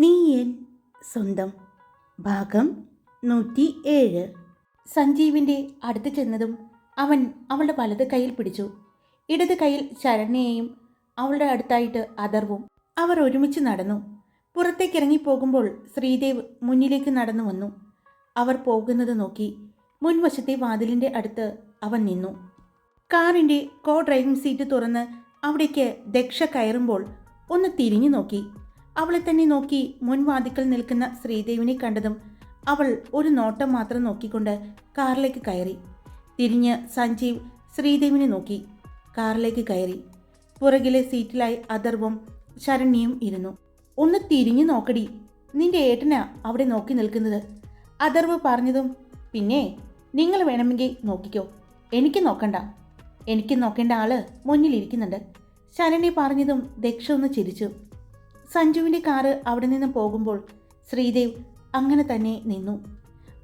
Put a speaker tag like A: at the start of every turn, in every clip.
A: നീ എൻ സ്വന്തം. ഭാഗം നൂറ്റി ഏഴ് സഞ്ജീവിന്റെ അടുത്ത് ചെന്നതും അവൻ അവളുടെ വലത് കയ്യിൽ പിടിച്ചു. ഇടത് കയ്യിൽ ശരണ്യയെയും അവളുടെ അടുത്തായിട്ട് അഥർവും അവർ ഒരുമിച്ച് നടന്നു. പുറത്തേക്ക് ഇറങ്ങിപ്പോകുമ്പോൾ ശ്രീദേവ് മുന്നിലേക്ക് നടന്നു വന്നു. അവർ പോകുന്നത് നോക്കി മുൻവശത്തെ വാതിലിന്റെ അടുത്ത് അവൻ നിന്നു. കാറിന്റെ കോ ഡ്രൈവിംഗ് സീറ്റ് തുറന്ന് അവിടേക്ക് ദക്ഷ കയറുമ്പോൾ ഒന്ന് തിരിഞ്ഞു നോക്കി. അവളെ തന്നെ നോക്കി മുൻവാതിക്കൽ നിൽക്കുന്ന ശ്രീദേവിനെ കണ്ടതും അവൾ ഒരു നോട്ടം മാത്രം നോക്കിക്കൊണ്ട് കാറിലേക്ക് കയറി. തിരിഞ്ഞ് സഞ്ജീവ് ശ്രീദേവിനെ നോക്കി. കാറിലേക്ക് കയറി. പുറകിലെ സീറ്റിലായി അഥർവും ശരണ്യയും ഇരുന്നു. ഒന്ന് തിരിഞ്ഞു നോക്കടി. നിന്റെ ഏട്ടനാ അവിടെ നോക്കി നിൽക്കുന്നത്. അഥർവ് പറഞ്ഞതും പിന്നെ നിങ്ങൾ വേണമെങ്കിൽ നോക്കിക്കോ. എനിക്ക് നോക്കണ്ട. എനിക്ക് നോക്കേണ്ട ആൾ മുന്നിലിരിക്കുന്നുണ്ട്. ശരണ്യ പറഞ്ഞതും ദക്ഷ ഒന്ന് ചിരിച്ചു. സഞ്ജുവിന്റെ കാറ് അവിടെ നിന്ന് പോകുമ്പോൾ ശ്രീദേവ് അങ്ങനെ തന്നെ നിന്നു.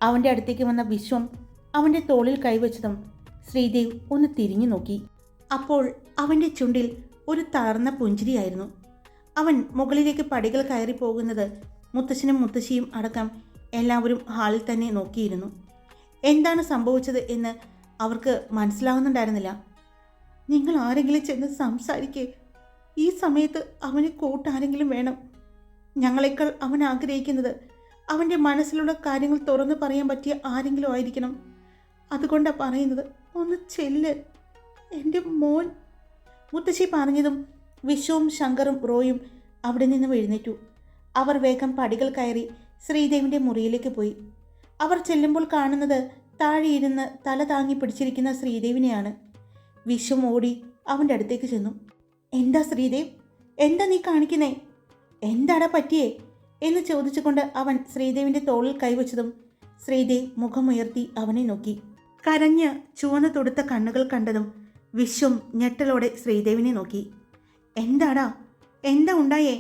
A: അവന്റെ അടുത്തേക്ക് വന്ന വിശ്വം അവന്റെ തോളിൽ കൈവച്ചതും ശ്രീദേവ് ഒന്ന് തിരിഞ്ഞു നോക്കി. അപ്പോൾ അവന്റെ ചുണ്ടിൽ ഒരു തളർന്ന പുഞ്ചിരിയായിരുന്നു. അവൻ മുകളിലേക്ക് പടികൾ കയറി പോകുന്നത് മുത്തശ്ശനും മുത്തശ്ശിയും അടക്കം എല്ലാവരും ഹാളിൽ തന്നെ നോക്കിയിരുന്നു. എന്താണ് സംഭവിച്ചത് എന്ന് അവർക്ക് മനസ്സിലാകുന്നുണ്ടായിരുന്നില്ല നിങ്ങൾ ആരെങ്കിലും ചെന്ന് സംസാരിക്കേ ഈ സമയത്ത് അവന് കൂട്ടാരെങ്കിലും വേണം. ഞങ്ങളെക്കാൾ അവൻ ആഗ്രഹിക്കുന്നത് അവന്റെ മനസ്സിലുള്ള കാര്യങ്ങൾ തുറന്നു പറയാൻ പറ്റിയ ആരെങ്കിലും ആയിരിക്കണം. അതുകൊണ്ടാണ് പറയുന്നത് ഒന്ന് ചെല്ല്. എന്റെ മോൻ. മുത്തശ്ശി പറഞ്ഞതും വിശ്വവും ശങ്കറും റോയും അവിടെ നിന്ന് എഴുന്നേറ്റു. അവർ വേഗം പടികൾ കയറി ശ്രീദേവിന്റെ മുറിയിലേക്ക് പോയി. അവർ ചെല്ലുമ്പോൾ കാണുന്നത് താഴെയിരുന്ന് തല താങ്ങി പിടിച്ചിരിക്കുന്ന ശ്രീദേവിനെയാണ്. വിശ്വം ഓടി അവന്റെ അടുത്തേക്ക് ചെന്നു. എന്താ ശ്രീദേവ്? എന്താ നീ കാണിക്കുന്നേ? എന്താടാ പറ്റിയേ? എന്ന് ചോദിച്ചുകൊണ്ട് അവൻ ശ്രീദേവിന്റെ തോളിൽ കൈവച്ചതും ശ്രീദേവ് മുഖമുയർത്തി അവനെ നോക്കി. കരഞ്ഞ് ചുവന്ന തൊടുത്ത കണ്ണുകൾ കണ്ടതും വിശ്വം ഞെട്ടലോടെ ശ്രീദേവിനെ നോക്കി. എന്താടാ? എന്താ ഉണ്ടായേ?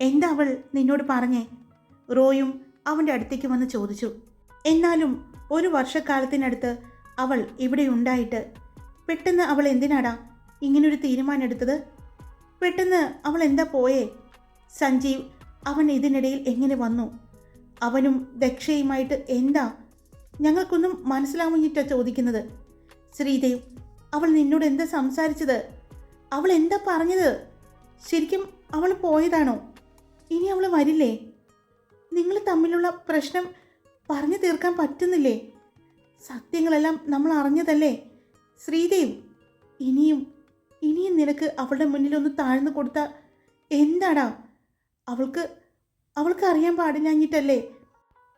A: എന്താ അവൾ നിന്നോട് പറഞ്ഞേ? റോയും അവന്റെ അടുത്തേക്ക് വന്ന് ചോദിച്ചു. എന്നാലും ഒരു വർഷക്കാലത്തിനടുത്ത് അവൾ ഇവിടെ ഉണ്ടായിട്ട് പെട്ടെന്ന് അവൾ എന്തിനാടാ ഇങ്ങനൊരു തീരുമാനം എടുത്തത്? പെട്ടെന്ന് അവൾ എന്താ പോയേ? സഞ്ജീവ് അവൻ ഇതിനിടയിൽ എങ്ങനെ വന്നു? അവനും ദക്ഷയുമായിട്ട് എന്താ? ഞങ്ങൾക്കൊന്നും മനസ്സിലാവുന്നിട്ടാ ചോദിക്കുന്നത്. ശ്രീദേവ് അവൾ നിന്നോട് എന്താ സംസാരിച്ചത്? അവൾ എന്താ പറഞ്ഞത്? ശരിക്കും അവൾ പോയതാണോ? ഇനി അവൾ വരില്ലേ? നിങ്ങൾ തമ്മിലുള്ള പ്രശ്നം പറഞ്ഞു തീർക്കാൻ പറ്റുന്നില്ലേ? സത്യങ്ങളെല്ലാം നമ്മൾ അറിഞ്ഞതല്ലേ? ശ്രീദേവ് ഇനിയും ഇനിയും നിനക്ക് അവളുടെ മുന്നിൽ ഒന്ന് താഴ്ന്നു കൊടുത്ത എന്താടാ? അവൾക്ക് അവൾക്ക് അറിയാൻ പാടില്ലാഞ്ഞിട്ടല്ലേ?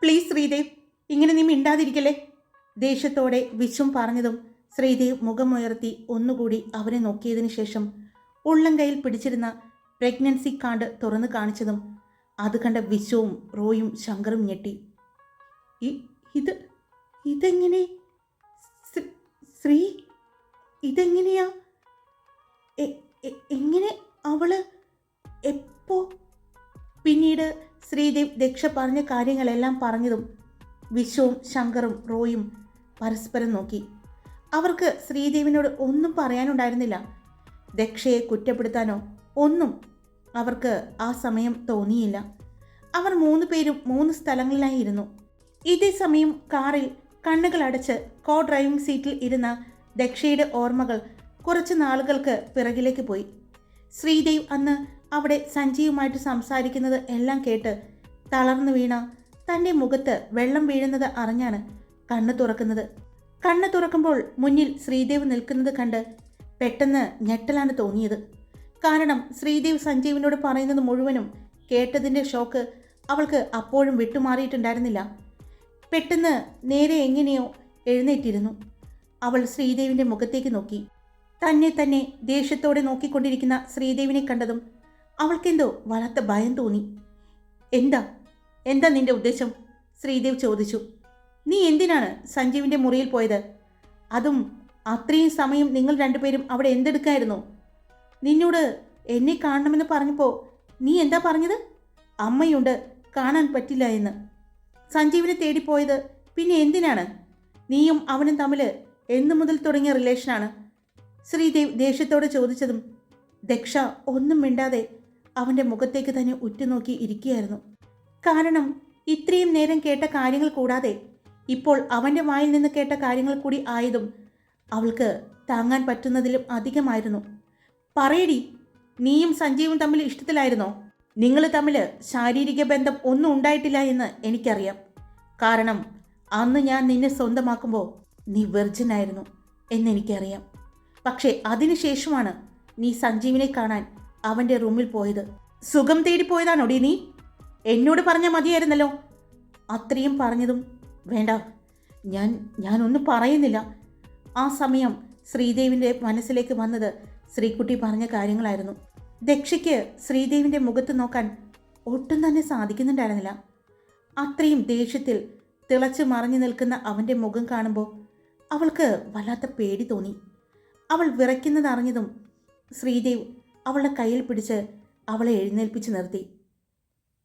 A: പ്ലീസ് ശ്രീദേവ് ഇങ്ങനെ നീ മിണ്ടാതിരിക്കല്ലേ? ദേഷ്യത്തോടെ വിശ്വം പറഞ്ഞതും ശ്രീദേവ് മുഖമുയർത്തി ഒന്നുകൂടി അവരെ നോക്കിയതിനു ശേഷം ഉള്ളം കയ്യിൽ പിടിച്ചിരുന്ന പ്രഗ്നൻസി കാർഡ് തുറന്നു കാണിച്ചതും അത് കണ്ട വിശ്വവും റോയും ശങ്കറും ഞെട്ടി. ഇത് ഇതെങ്ങനെ? ശ്രീ- ഇതെങ്ങനെയാ? എങ്ങനെ അവൾ എപ്പോ പിന്നീട് ശ്രീദേവ് ദക്ഷ പറഞ്ഞ കാര്യങ്ങളെല്ലാം പറഞ്ഞതും വിശ്വവും ശങ്കറും റോയും പരസ്പരം നോക്കി. അവർക്ക് ശ്രീദേവിനോട് ഒന്നും പറയാനുണ്ടായിരുന്നില്ല. ദക്ഷയെ കുറ്റപ്പെടുത്താനോ ഒന്നും അവർക്ക് ആ സമയം തോന്നിയില്ല. അവർ മൂന്ന് പേരും മൂന്ന് സ്ഥലങ്ങളിലായി ഇരുന്നു. ഇതേ സമയം കാറിൽ കണ്ണുകൾ അടച്ച് കോ ഡ്രൈവിംഗ് സീറ്റിൽ ഇരുന്ന ദക്ഷയുടെ ഓർമ്മകൾ കുറച്ച് നാളുകൾക്ക് പിറകിലേക്ക് പോയി. ശ്രീദേവ് അന്ന് അവിടെ സഞ്ജീവുമായിട്ട് സംസാരിക്കുന്നത് എല്ലാം കേട്ട് തളർന്നു വീണ തന്റെ മുഖത്ത് വെള്ളം വീഴുന്നത് അറിഞ്ഞാണ് കണ്ണ് തുറക്കുന്നത്. കണ്ണ് തുറക്കുമ്പോൾ മുന്നിൽ ശ്രീദേവ് നിൽക്കുന്നത് കണ്ട് പെട്ടെന്ന് ഞെട്ടലാണ് തോന്നിയത്. കാരണം ശ്രീദേവ് സഞ്ജീവിനോട് പറയുന്നത് മുഴുവനും കേട്ടതിന്റെ ഷോക്ക് അവൾക്ക് അപ്പോഴും വിട്ടുമാറിയിട്ടുണ്ടായിരുന്നില്ല. പെട്ടെന്ന് നേരെ എങ്ങനെയോ എഴുന്നേറ്റിരുന്നു. അവൾ ശ്രീദേവിന്റെ മുഖത്തേക്ക് നോക്കി. തന്നെ തന്നെ ദേഷ്യത്തോടെ നോക്കിക്കൊണ്ടിരിക്കുന്ന ശ്രീദേവിനെ കണ്ടതും അവൾക്കെന്തോ വല്ലാത്ത ഭയം തോന്നി. എന്താ? എന്താ നിന്റെ ഉദ്ദേശം? ശ്രീദേവ് ചോദിച്ചു. നീ എന്തിനാണ് സഞ്ജീവിന്റെ മുറിയിൽ പോയത്? അതും അത്രയും സമയം നിങ്ങൾ രണ്ടുപേരും അവിടെ എന്തെടുക്കായിരുന്നു? നിന്നോട് എന്നെ കാണണമെന്ന് പറഞ്ഞപ്പോൾ നീ എന്താ പറഞ്ഞത്? അമ്മയുണ്ട് കാണാൻ പറ്റില്ല എന്ന്. സഞ്ജീവിനെ തേടിപ്പോയത് പിന്നെ എന്തിനാണ്? നീയും അവനും തമ്മിൽ എന്നു മുതൽ തുടങ്ങിയ റിലേഷനാണ് ശ്രീദേവ് ദേഷ്യത്തോടെ ചോദിച്ചതും ദക്ഷ ഒന്നും മിണ്ടാതെ അവന്റെ മുഖത്തേക്ക് തന്നെ ഉറ്റുനോക്കി ഇരിക്കുകയായിരുന്നു. കാരണം ഇത്രയും നേരം കേട്ട കാര്യങ്ങൾ കൂടാതെ ഇപ്പോൾ അവന്റെ വായിൽ നിന്ന് കേട്ട കാര്യങ്ങൾ കൂടി ആയതും അവൾക്ക് താങ്ങാൻ പറ്റുന്നതിലും അധികമായിരുന്നു. പറയടി നീയും സഞ്ജീവും തമ്മിൽ ഇഷ്ടത്തിലായിരുന്നോ? നിങ്ങൾ തമ്മിൽ ശാരീരിക ബന്ധം ഒന്നും ഉണ്ടായിട്ടില്ല എന്ന് എനിക്കറിയാം. കാരണം അന്ന് ഞാൻ നിന്നെ സ്വന്തമാക്കുമ്പോൾ നീ വെർജനായിരുന്നു എന്നെനിക്കറിയാം. പക്ഷേ അതിനുശേഷമാണ് നീ സഞ്ജീവിനെ കാണാൻ അവന്റെ റൂമിൽ പോയത്. സുഖം തേടി പോയതാണോടി നീ? എന്നോട് പറഞ്ഞാൽ മതിയായിരുന്നല്ലോ. അത്രയും പറഞ്ഞതും വേണ്ട. ഞാൻ ഞാനൊന്നും പറയുന്നില്ല. ആ സമയം ശ്രീദേവിന്റെ മനസ്സിലേക്ക് വന്നത് ശ്രീകുട്ടി പറഞ്ഞ കാര്യങ്ങളായിരുന്നു. ദക്ഷയ്ക്ക് ശ്രീദേവിന്റെ മുഖത്ത് നോക്കാൻ ഒട്ടും തന്നെ സാധിക്കുന്നുണ്ടായിരുന്നില്ല. അത്രയും ദേഷ്യത്തിൽ തിളച്ച് മറിഞ്ഞു നിൽക്കുന്ന അവന്റെ മുഖം കാണുമ്പോൾ അവൾക്ക് വല്ലാത്ത പേടി തോന്നി. അവൾ വിറയ്ക്കുന്നത് അറിഞ്ഞതും ശ്രീദേവ് അവളുടെ കയ്യിൽ പിടിച്ച് അവളെ എഴുന്നേൽപ്പിച്ച് നിർത്തി.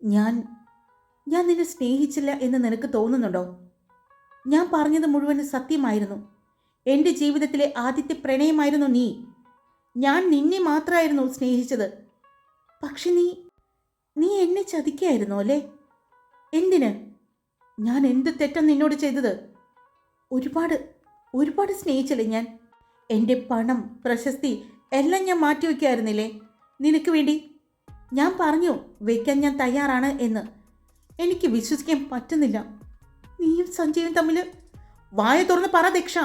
A: ഞാൻ ഞാൻ നിന്നെ സ്നേഹിച്ചില്ല എന്ന് നിനക്ക് തോന്നുന്നുണ്ടോ? ഞാൻ പറഞ്ഞത് മുഴുവൻ സത്യമായിരുന്നു. എന്റെ ജീവിതത്തിലെ ആദ്യത്തെ പ്രണയമായിരുന്നു നീ. ഞാൻ നിന്നെ മാത്രമായിരുന്നു സ്നേഹിച്ചത്. പക്ഷെ നീ നീ എന്നെ ചതിക്കായിരുന്നു അല്ലേ? എന്തിന്? ഞാൻ എന്ത് തെറ്റാണ് നിന്നോട് ചെയ്തത്? ഒരുപാട് ഒരുപാട് സ്നേഹിച്ചില്ലേ ഞാൻ? എന്റെ പണം പ്രശസ്തി എല്ലാം ഞാൻ മാറ്റി വയ്ക്കായിരുന്നില്ലേ? നിനക്ക് വേണ്ടി? ഞാൻ പറഞ്ഞു വയ്ക്കാൻ ഞാൻ തയ്യാറാണ് എന്ന്. എനിക്ക് വിശ്വസിക്കാൻ പറ്റുന്നില്ല. നീയും സഞ്ജയും തമ്മിൽ വായ തുറന്ന് പറ ദക്ഷ.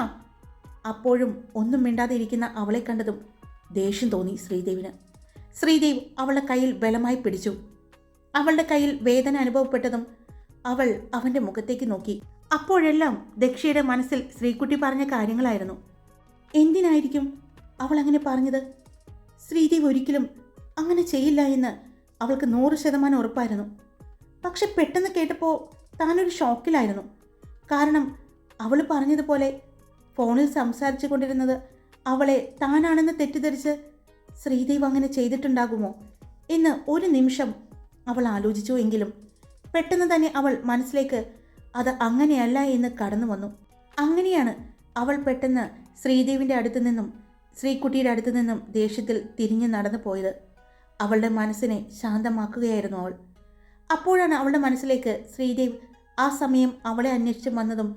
A: അപ്പോഴും ഒന്നും മിണ്ടാതെ ഇരിക്കുന്ന അവളെ കണ്ടതും ദേഷ്യം തോന്നി ശ്രീദേവിന്. ശ്രീദേവ് അവളുടെ കയ്യിൽ ബലമായി പിടിച്ചു. അവളുടെ കയ്യിൽ വേദന അനുഭവപ്പെട്ടതും അവൾ അവന്റെ മുഖത്തേക്ക് നോക്കി. അപ്പോഴെല്ലാം ദക്ഷയുടെ മനസ്സിൽ ശ്രീകുട്ടി പറഞ്ഞ കാര്യങ്ങളായിരുന്നു. എന്തിനായിരിക്കും അവൾ അങ്ങനെ പറഞ്ഞത്? ശ്രീദേവ് ഒരിക്കലും അങ്ങനെ ചെയ്യില്ല എന്ന് അവൾക്ക് നൂറ് ശതമാനം ഉറപ്പായിരുന്നു. പക്ഷെ പെട്ടെന്ന് കേട്ടപ്പോൾ താനൊരു ഷോക്കിലായിരുന്നു. കാരണം അവൾ പറഞ്ഞതുപോലെ ഫോണിൽ സംസാരിച്ചു കൊണ്ടിരുന്നത് അവളെ താനാണെന്ന് തെറ്റിദ്ധരിച്ച് ശ്രീദേവ് അങ്ങനെ ചെയ്തിട്ടുണ്ടാകുമോ എന്ന് ഒരു നിമിഷം അവൾ ആലോചിച്ചു എങ്കിലും പെട്ടെന്ന് തന്നെ അവൾ മനസ്സിലേക്ക് അത് അങ്ങനെയല്ല എന്ന് കടന്നു വന്നു. അങ്ങനെയാണ് അവൾ പെട്ടെന്ന് ശ്രീദേവിന്റെ അടുത്തു നിന്നും ശ്രീകുട്ടിയുടെ അടുത്തു നിന്നും ദേഷ്യത്തിൽ തിരിഞ്ഞു നടന്നു പോയത് അവളുടെ മനസ്സിനെ ശാന്തമാക്കുകയായിരുന്നു അവൾ. അപ്പോഴാണ് അവളുടെ മനസ്സിലേക്ക് ശ്രീദേവ് ആ സമയം അവളെ അന്വേഷിച്ച് വന്നതും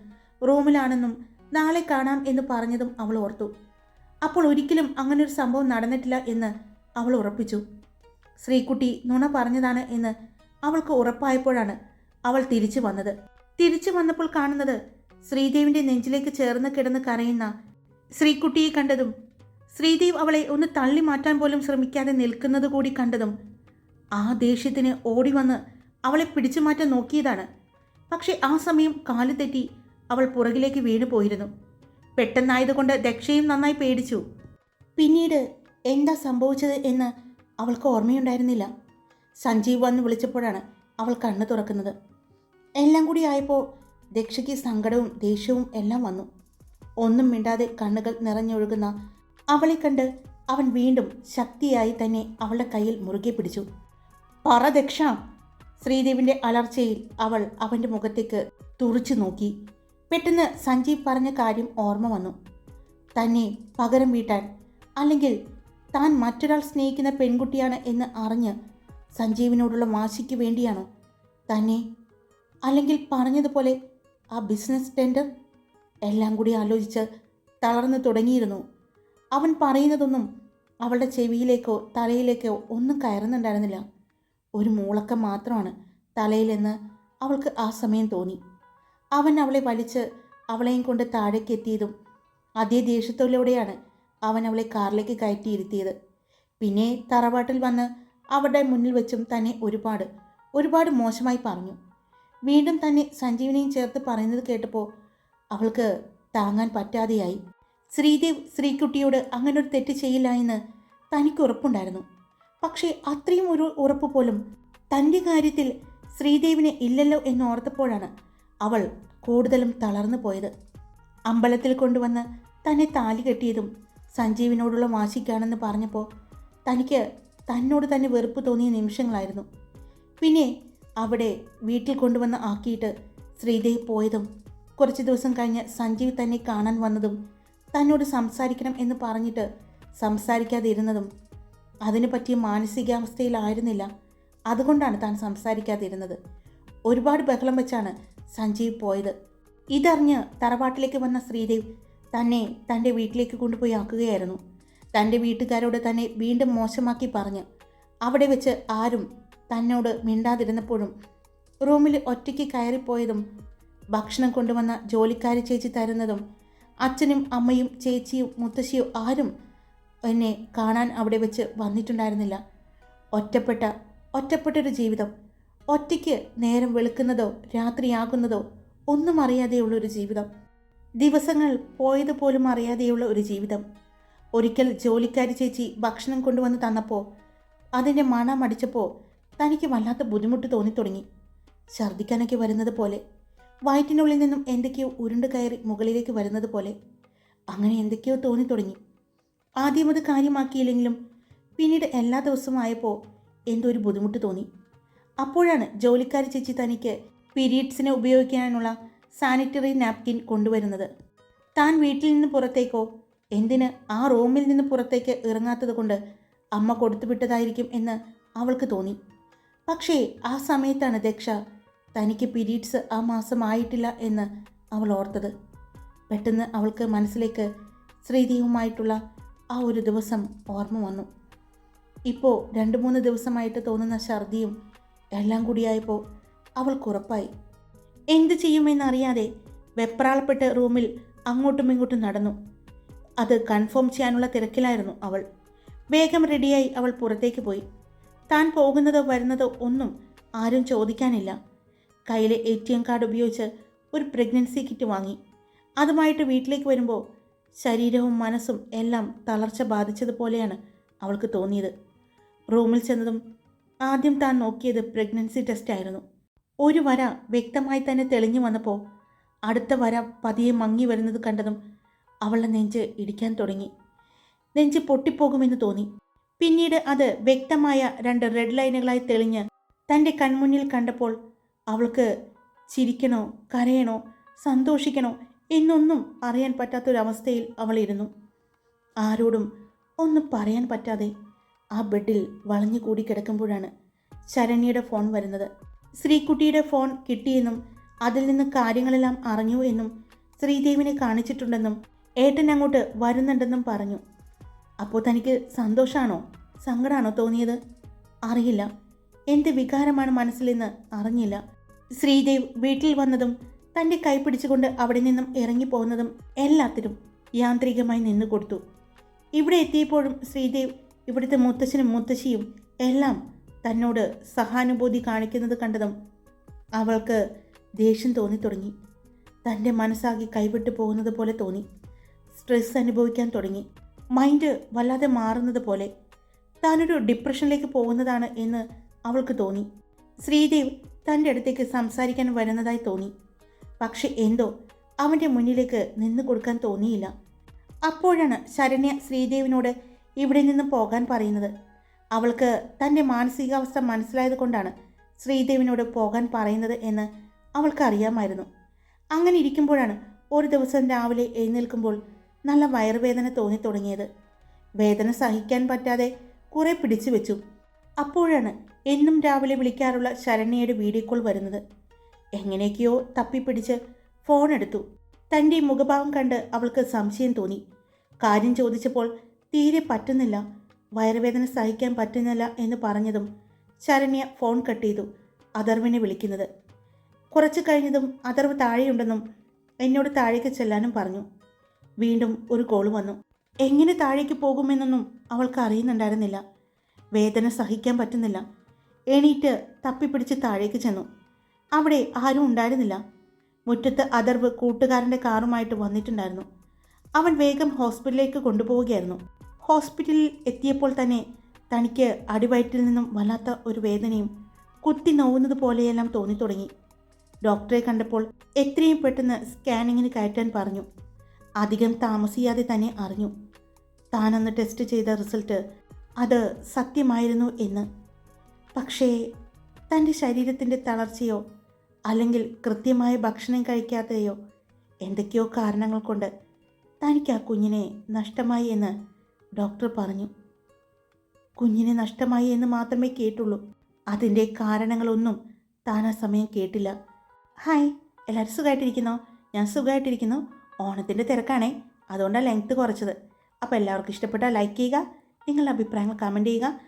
A: റൂമിലാണെന്നും നാളെ കാണാം എന്ന് പറഞ്ഞതും അവൾ ഓർത്തു. അപ്പോൾ ഒരിക്കലും അങ്ങനൊരു സംഭവം നടന്നിട്ടില്ല എന്ന് അവൾ ഉറപ്പിച്ചു. ശ്രീകുട്ടി നുണ പറഞ്ഞതാണ് എന്ന് അവൾക്ക് ഉറപ്പായപ്പോഴാണ് അവൾ തിരിച്ചു വന്നത്. തിരിച്ചു വന്നപ്പോൾ കാണുന്നത് ശ്രീദേവിന്റെ നെഞ്ചിലേക്ക് ചേർന്ന് കിടന്ന് കരയുന്ന ശ്രീകുട്ടിയെ കണ്ടതും ശ്രീദേവ് അവളെ ഒന്ന് തള്ളി മാറ്റാൻ പോലും ശ്രമിക്കാതെ നിൽക്കുന്നത് കൂടി കണ്ടതും ആ ദേഷ്യത്തിന് ഓടി വന്ന് അവളെ പിടിച്ചു മാറ്റാൻ നോക്കിയതാണ്. പക്ഷേ ആ സമയം കാൽ തെറ്റി അവൾ പുറകിലേക്ക് വീണു പോയിരുന്നു. പെട്ടെന്നായതുകൊണ്ട് ദക്ഷയും നന്നായി പേടിച്ചു. പിന്നീട് എന്താ സംഭവിച്ചത് എന്ന് അവൾക്ക് ഓർമ്മയുണ്ടായിരുന്നില്ല. സഞ്ജീവ് വന്ന് വിളിച്ചപ്പോഴാണ് അവൾ കണ്ണു തുറക്കുന്നത്. എല്ലാം കൂടി ആയപ്പോൾ ദക്ഷയ്ക്ക് സങ്കടവും ദേഷ്യവും എല്ലാം വന്നു. ഒന്നും മിണ്ടാതെ കണ്ണുകൾ നിറഞ്ഞൊഴുകുന്ന അവളെ കണ്ട് അവൻ വീണ്ടും ശക്തിയായി തന്നെ അവളുടെ കയ്യിൽ മുറുകെ പിടിച്ചു. പറ ദക്ഷ. ശ്രീദേവിന്റെ അലർച്ചയിൽ അവൾ അവന്റെ മുഖത്തേക്ക് തുറിച്ചു നോക്കി. പെട്ടെന്ന് സഞ്ജീവ് പറഞ്ഞ കാര്യം ഓർമ്മ വന്നു. തന്നെ പകരം വീട്ടാൻ അല്ലെങ്കിൽ താൻ മറ്റൊരാൾ സ്നേഹിക്കുന്ന പെൺകുട്ടിയാണ് എന്ന് അറിഞ്ഞ് സഞ്ജീവിനോടുള്ള വാശിക്ക് വേണ്ടിയാണോ? തന്നെ അല്ലെങ്കിൽ പറഞ്ഞതുപോലെ ആ ബിസിനസ് ടെൻഡർ? എല്ലാം കൂടി ആലോചിച്ച് തളർന്നു തുടങ്ങിയിരുന്നു. അവൻ പറയുന്നതൊന്നും അവളുടെ ചെവിയിലേക്കോ തലയിലേക്കോ ഒന്നും കയറുന്നുണ്ടായിരുന്നില്ല. ഒരു മൂളക്കം മാത്രമാണ് തലയിലെന്ന് അവൾക്ക് ആ സമയം തോന്നി. അവൻ അവളെ വലിച്ച് അവളെയും കൊണ്ട് താഴേക്ക് എത്തിയതും അതേ ദേഷ്യത്തോടെയാണ് അവൻ അവളെ കാറിലേക്ക് കയറ്റിയിരുത്തിയത്. പിന്നെ തറവാട്ടിൽ വന്ന് അവരുടെ മുന്നിൽ വെച്ചും തന്നെ ഒരുപാട് ഒരുപാട് മോശമായി പറഞ്ഞു. വീണ്ടും തന്നെ സഞ്ജീവിനെയും ചേർത്ത് പറയുന്നത് കേട്ടപ്പോൾ അവൾക്ക് താങ്ങാൻ പറ്റാതെയായി. ശ്രീദേവ് ശ്രീകുട്ടിയോട് അങ്ങനൊരു തെറ്റ് ചെയ്യില്ല എന്ന് തനിക്ക് ഉറപ്പുണ്ടായിരുന്നു. പക്ഷേ അത്രയും ഒരു ഉറപ്പ് പോലും തന്റെ കാര്യത്തിൽ ശ്രീദേവിനെ ഇല്ലല്ലോ എന്നോർത്തപ്പോഴാണ് അവൾ കൂടുതലും തളർന്നു പോയത്. അമ്പലത്തിൽ കൊണ്ടുവന്ന് തന്നെ താലി കെട്ടിയതും സഞ്ജീവിനോടുള്ള വാശിക്കാണെന്ന് പറഞ്ഞപ്പോൾ തനിക്ക് തന്നോട് തന്നെ വെറുപ്പ് തോന്നിയ നിമിഷങ്ങളായിരുന്നു. പിന്നെ അവിടെ വീട്ടിൽ കൊണ്ടുവന്ന് ആക്കിയിട്ട് ശ്രീദേവ് പോയതും കുറച്ച് ദിവസം കഴിഞ്ഞ് സഞ്ജീവ് തന്നെ കാണാൻ വന്നതും തന്നോട് സംസാരിക്കണം എന്ന് പറഞ്ഞിട്ട് സംസാരിക്കാതിരുന്നതും അതിനു പറ്റിയ മാനസികാവസ്ഥയിലായിരുന്നില്ല. അതുകൊണ്ടാണ് താൻ സംസാരിക്കാതിരുന്നത്. ഒരുപാട് ബഹളം വെച്ചാണ് സഞ്ജീവ് പോയത്. ഇതറിഞ്ഞ് തറവാട്ടിലേക്ക് വന്ന ശ്രീദേവ് തന്നെ തന്റെ വീട്ടിലേക്ക് കൊണ്ടുപോയി ആക്കുകയായിരുന്നു. തന്റെ വീട്ടുകാരോട് തന്നെ വീണ്ടും മോശമാക്കി പറഞ്ഞ് അവിടെ വെച്ച് ആരും തന്നോട് മിണ്ടാതിരുന്നപ്പോഴും റൂമിൽ ഒറ്റയ്ക്ക് കയറിപ്പോയതും ഭക്ഷണം കൊണ്ടുവന്ന ജോലിക്കാരി ചേച്ചി തരുന്നതും അച്ഛനും അമ്മയും ചേച്ചിയും മുത്തശ്ശിയും ആരും എന്നെ കാണാൻ അവിടെ വെച്ച് വന്നിട്ടുണ്ടായിരുന്നില്ല. ഒറ്റപ്പെട്ട ഒറ്റപ്പെട്ടൊരു ജീവിതം. ഒറ്റയ്ക്ക് നേരം വെളുക്കുന്നതോ രാത്രിയാകുന്നതോ ഒന്നും അറിയാതെയുള്ളൊരു ജീവിതം. ദിവസങ്ങൾ പോയത് പോലും അറിയാതെയുള്ള ഒരു ജീവിതം. ഒരിക്കൽ ജോലിക്കാരി ചേച്ചി ഭക്ഷണം കൊണ്ടുവന്ന് തന്നപ്പോൾ അതിന്റെ മണം അടിച്ചപ്പോൾ തനിക്ക് വല്ലാത്ത ബുദ്ധിമുട്ട് തോന്നിത്തുടങ്ങി. ഛർദ്ദിക്കാനൊക്കെ വരുന്നത് പോലെ വയറ്റിനുള്ളിൽ നിന്നും എന്തൊക്കെയോ ഉരുണ്ട് കയറി മുകളിലേക്ക് വരുന്നത് പോലെ അങ്ങനെ എന്തൊക്കെയോ തോന്നിത്തുടങ്ങി ആദ്യം അത് കാര്യമാക്കിയില്ലെങ്കിലും പിന്നീട് എല്ലാ ദിവസവും ആയപ്പോൾ എന്തോ ഒരു ബുദ്ധിമുട്ട് തോന്നി. അപ്പോഴാണ് ജോലിക്കാരി ചേച്ചി തനിക്ക് പീരീഡ്സിനെ ഉപയോഗിക്കാനുള്ള സാനിറ്ററി നാപ്കിൻ കൊണ്ടുവരുന്നത്. താൻ വീട്ടിൽ നിന്ന് പുറത്തേക്കോ എന്തിന് ആ റൂമിൽ നിന്ന് പുറത്തേക്ക് ഇറങ്ങാത്തത് കൊണ്ട് അമ്മ കൊടുത്തുവിട്ടതായിരിക്കും എന്ന് അവൾക്ക് തോന്നി. പക്ഷേ ആ സമയത്താണ് ദക്ഷ തനിക്ക് പീരീഡ്സ് ആ മാസം ആയിട്ടില്ല എന്ന് അവൾ ഓർത്തത്. പെട്ടെന്ന് അവൾക്ക് മനസ്സിലേക്ക് ശ്രീദേവുമായിട്ടുള്ള ആ ഒരു ദിവസം ഓർമ്മ വന്നു. ഇപ്പോൾ രണ്ട് മൂന്ന് ദിവസമായിട്ട് തോന്നുന്ന ഛർദിയും എല്ലാം കൂടിയായപ്പോൾ അവൾക്കുറപ്പായി എന്ത് ചെയ്യുമെന്നറിയാതെ വെപ്രാളപ്പെട്ട് റൂമിൽ അങ്ങോട്ടും ഇങ്ങോട്ടും നടന്നു. അത് കൺഫേം ചെയ്യാനുള്ള തിരക്കിലായിരുന്നു അവൾ. വേഗം റെഡിയായി അവൾ പുറത്തേക്ക് പോയി. താൻ പോകുന്നതോ വരുന്നതോ ഒന്നും ആരും ചോദിക്കാനില്ല. കയ്യിലെ എ ടി എം കാർഡ് ഉപയോഗിച്ച് ഒരു പ്രഗ്നൻസി കിറ്റ് വാങ്ങി. അതുമായിട്ട് വീട്ടിലേക്ക് വരുമ്പോൾ ശരീരവും മനസ്സും എല്ലാം തളർച്ച ബാധിച്ചതുപോലെയാണ് അവൾക്ക് തോന്നിയത്. റൂമിൽ ചെന്നതും ആദ്യം താൻ നോക്കിയത് പ്രഗ്നൻസി ടെസ്റ്റ് ആയിരുന്നു. ഒരു വര വ്യക്തമായി തന്നെ തെളിഞ്ഞു വന്നപ്പോൾ അടുത്ത വര പതിയെ മങ്ങി വരുന്നത് കണ്ടതും അവളുടെ നെഞ്ച് ഇടിക്കാൻ തുടങ്ങി. നെഞ്ച് പൊട്ടിപ്പോകുമെന്ന് തോന്നി. പിന്നീട് അത് വ്യക്തമായ രണ്ട് റെഡ് ലൈനുകളായി തെളിഞ്ഞ് തന്റെ കൺമുന്നിൽ കണ്ടപ്പോൾ അവൾക്ക് ചിരിക്കണോ കരയണോ സന്തോഷിക്കണോ എന്നൊന്നും അറിയാൻ പറ്റാത്തൊരവസ്ഥയിൽ അവളിരുന്നു. ആരോടും ഒന്നും പറയാൻ പറ്റാതെ ആ ബെഡിൽ വളഞ്ഞു കൂടി കിടക്കുമ്പോഴാണ് ശരണ്യയുടെ ഫോൺ വരുന്നത്. ശ്രീകുട്ടിയുടെ ഫോൺ കിട്ടിയെന്നും അതിൽ നിന്ന് കാര്യങ്ങളെല്ലാം അറിഞ്ഞു എന്നും ശ്രീദേവിനെ കാണിച്ചിട്ടുണ്ടെന്നും ഏട്ടൻ അങ്ങോട്ട് വരുന്നുണ്ടെന്നും പറഞ്ഞു. അപ്പോൾ തനിക്ക് സന്തോഷമാണോ സങ്കടമാണോ തോന്നിയത്? അറിയില്ല. എന്ത് വികാരമാണ് മനസ്സിൽ മനസ്സിലെന്ന് അറിഞ്ഞില്ല. ശ്രീദേവ് വീട്ടിൽ വന്നതും തന്റെ കൈ പിടിച്ചുകൊണ്ട് അവിടെ നിന്നും ഇറങ്ങിപ്പോകുന്നതും എല്ലാത്തിനും യാന്ത്രികമായി നിന്നു കൊടുത്തു. ഇവിടെ എത്തിയപ്പോഴും ശ്രീദേവ് ഇവിടുത്തെ മുത്തശ്ശനും മുത്തശ്ശിയും എല്ലാം തന്നോട് സഹാനുഭൂതി കാണിക്കുന്നത് കണ്ടതും അവൾക്ക് ദേഷ്യം തോന്നി തുടങ്ങി തന്റെ മനസ്സാകി കൈവിട്ടു പോകുന്നത് പോലെ തോന്നി. സ്ട്രെസ് അനുഭവിക്കാൻ തുടങ്ങി. മൈൻഡ് വല്ലാതെ മാറുന്നത് പോലെ താനൊരു ഡിപ്രഷനിലേക്ക് പോകുന്നതാണ് എന്ന് അവൾക്ക് തോന്നി. ശ്രീദേവ് തന്റെ അടുത്തേക്ക് സംസാരിക്കാൻ വരുന്നതായി തോന്നി. പക്ഷെ എന്തോ അവന്റെ മുന്നിലേക്ക് നിന്നു കൊടുക്കാൻ തോന്നിയില്ല. അപ്പോഴാണ് ശരണ്യ ശ്രീദേവിനോട് ഇവിടെ നിന്ന് പോകാൻ പറയുന്നത്. അവൾക്ക് തന്റെ മാനസികാവസ്ഥ മനസ്സിലായത് കൊണ്ടാണ് ശ്രീദേവിനോട് പോകാൻ പറയുന്നത് എന്ന് അവൾക്കറിയാമായിരുന്നു. അങ്ങനെ ഇരിക്കുമ്പോഴാണ് ഒരു ദിവസം രാവിലെ എഴുന്നേൽക്കുമ്പോൾ നല്ല വയറുവേദന തോന്നി തുടങ്ങിയത് വേദന സഹിക്കാൻ പറ്റാതെ കുറെ പിടിച്ചു വെച്ചു. അപ്പോഴാണ് എന്നും രാവിലെ വിളിക്കാറുള്ള ശരണ്യയുടെ വീഡിയോ കോൾ വരുന്നത്. എങ്ങനെയൊക്കെയോ തപ്പിപ്പിടിച്ച് ഫോൺ എടുത്തു. തന്റെ മുഖഭാവം കണ്ട് അവൾക്ക് സംശയം തോന്നി. കാര്യം ചോദിച്ചപ്പോൾ തീരെ പറ്റുന്നില്ല വയറുവേദന സഹിക്കാൻ പറ്റുന്നില്ല എന്ന് പറഞ്ഞതും ശരണ്യ ഫോൺ കട്ട് ചെയ്തു അഥർവിനെ വിളിക്കുന്നത്. കുറച്ച് കഴിഞ്ഞതും അഥർവ് താഴെയുണ്ടെന്നും എന്നോട് താഴേക്ക് ചെല്ലാനും പറഞ്ഞു. വീണ്ടും ഒരു കോൾ വന്നു. എങ്ങനെ താഴേക്ക് പോകുമെന്നൊന്നും അവൾക്ക് അറിയുന്നുണ്ടായിരുന്നില്ല. വേദന സഹിക്കാൻ പറ്റുന്നില്ല. എണീറ്റ് തപ്പിപ്പിടിച്ച് താഴേക്ക് ചെന്നു. അവിടെ ആരും ഉണ്ടായിരുന്നില്ല. മുറ്റത്ത് അതർവ് കൂട്ടുകാരന്റെ കാറുമായിട്ട് വന്നിട്ടുണ്ടായിരുന്നു. അവൻ വേഗം ഹോസ്പിറ്റലിലേക്ക് കൊണ്ടുപോവുകയായിരുന്നു. ഹോസ്പിറ്റലിൽ എത്തിയപ്പോൾ തന്നെ തനിക്ക് അടിവയറ്റിൽ നിന്നും വല്ലാത്ത ഒരു വേദനയും കുത്തി നോവുന്നത് പോലെയെല്ലാം തോന്നിത്തുടങ്ങി. ഡോക്ടറെ കണ്ടപ്പോൾ എത്രയും പെട്ടെന്ന് സ്കാനിങ്ങിന് കയറ്റാൻ പറഞ്ഞു. അധികം താമസിയാതെ തന്നെ അറിഞ്ഞു. താനന്ന് ടെസ്റ്റ് ചെയ്ത റിസൾട്ട് അത് സത്യമായിരുന്നു എന്ന് പക്ഷേ തന്റെ ശരീരത്തിന്റെ തളർച്ചയോ അല്ലെങ്കിൽ കൃത്യമായ ഭക്ഷണം കഴിക്കാത്തയോ എന്തൊക്കെയോ കാരണങ്ങൾ കൊണ്ട് തനിക്ക് ആ കുഞ്ഞിനെ നഷ്ടമായി എന്ന് ഡോക്ടർ പറഞ്ഞു. കുഞ്ഞിനെ നഷ്ടമായി എന്ന് മാത്രമേ കേട്ടുള്ളൂ. അതിന്റെ കാരണങ്ങളൊന്നും താൻ ആ സമയം കേട്ടില്ല. ഹായ് എല്ലാവരും സുഖമായിട്ടിരിക്കുന്നോ? ഞാൻ സുഖമായിട്ടിരിക്കുന്നു. ഓണത്തിന്റെ തിരക്കാണേ. അതുകൊണ്ടാണ് ലെങ്ത് കുറച്ചത്. അപ്പോൾ എല്ലാവർക്കും ഇഷ്ടപ്പെട്ടാൽ ലൈക്ക് ചെയ്യുക. നിങ്ങളുടെ അഭിപ്രായങ്ങൾ കമന്റ് ചെയ്യുക.